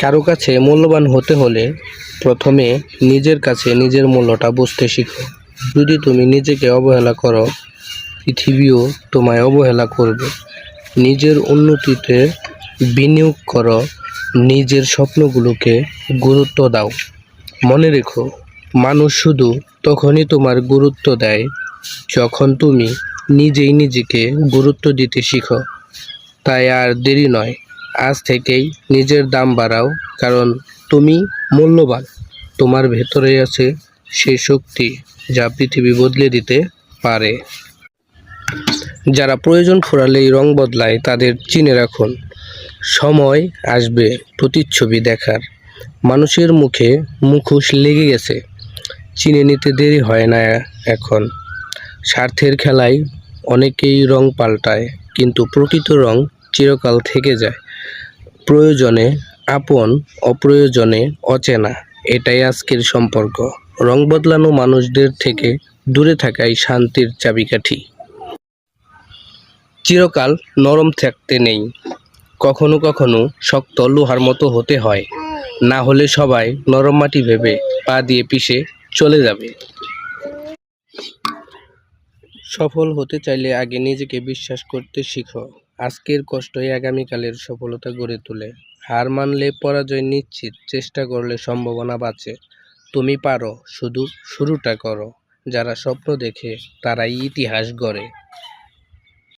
কারও কাছে মূল্যবান হতে হলে প্রথমে নিজের কাছে নিজের মূল্যটা বুঝতে শিখো। যদি তুমি নিজেকে অবহেলা করো, পৃথিবীও তোমায় অবহেলা করবে। নিজের উন্নতিতে বিনিয়োগ করো, নিজের স্বপ্নগুলোকে গুরুত্ব দাও। মনে রেখো, মানুষ শুধু তখনই তোমার গুরুত্ব দেয় যখন তুমি নিজেই নিজেকে গুরুত্ব দিতে শিখো। তাই আর দেরি নয়। আজ থেকেই নিজের দাম বাড়াও, কারণ তুমি মূল্যবান। তোমার ভেতরে আছে সেই শক্তি যা পৃথিবী বদলে দিতে পারে। যারা প্রয়োজন ফুরালেই রং বদলায়, তাদের চিনে রাখুন। সময় আসবে প্রতিচ্ছবি দেখার। মানুষের মুখে মুখোশ লেগে গেছে। চিনে নিতে দেরি হয় না এখন। স্বার্থের খেলায় অনেকেই রং পাল্টায়, কিন্তু প্রকৃত রং চিরকাল থেকে যায়। প্রয়োজনে আপন, অপ্রয়োজনে অচেনা, এটাই আজকের সম্পর্ক। রং বদলানো মানুষদের থেকে দূরে থাকাই শান্তির চাবিকাঠি। চিরকাল নরম থাকতে নেই। কখনো কখনো শক্ত লোহার মতো হতে হয়। না হলে সবাই নরম মাটি ভেবে পা দিয়ে পিষে চলে যাবে। সফল হতে চাইলে আগে নিজেকে বিশ্বাস করতে শিখো। আজকের কষ্টই আগামীকালের সফলতা গড়ে তোলে। হার মানলে পরাজয় নিশ্চিত, চেষ্টা করলে সম্ভাবনা বাঁচে। তুমি পারো, শুধু শুরুটা করো। যারা স্বপ্ন দেখে, তারাই ইতিহাস গড়ে।